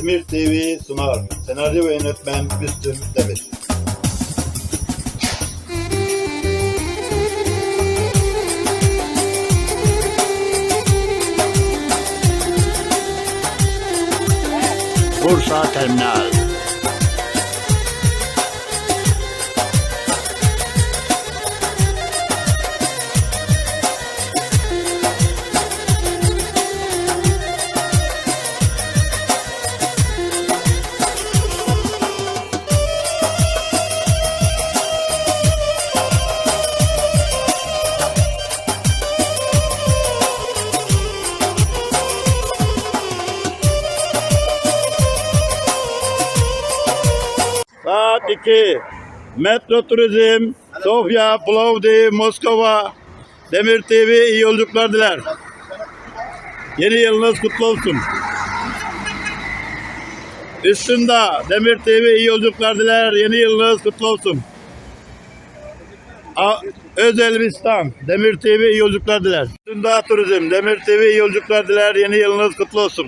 Demir TV sunar. Senaryo ve yönetmen Müslüm Demir. Bursa Terminal Saat 2. Metro Turizm, Sofya, Plovdiv, Moskova, Demir TV iyi yolculuklar diler. Yeni yılınız kutlu olsun. Üstünde Demir TV iyi yolculuklar diler. Yeni yılınız kutlu olsun. A Özelbistan, Demir TV iyi yolculuklar diler. Üstünde Turizm, Demir TV iyi yolculuklar diler. Yeni yılınız kutlu olsun.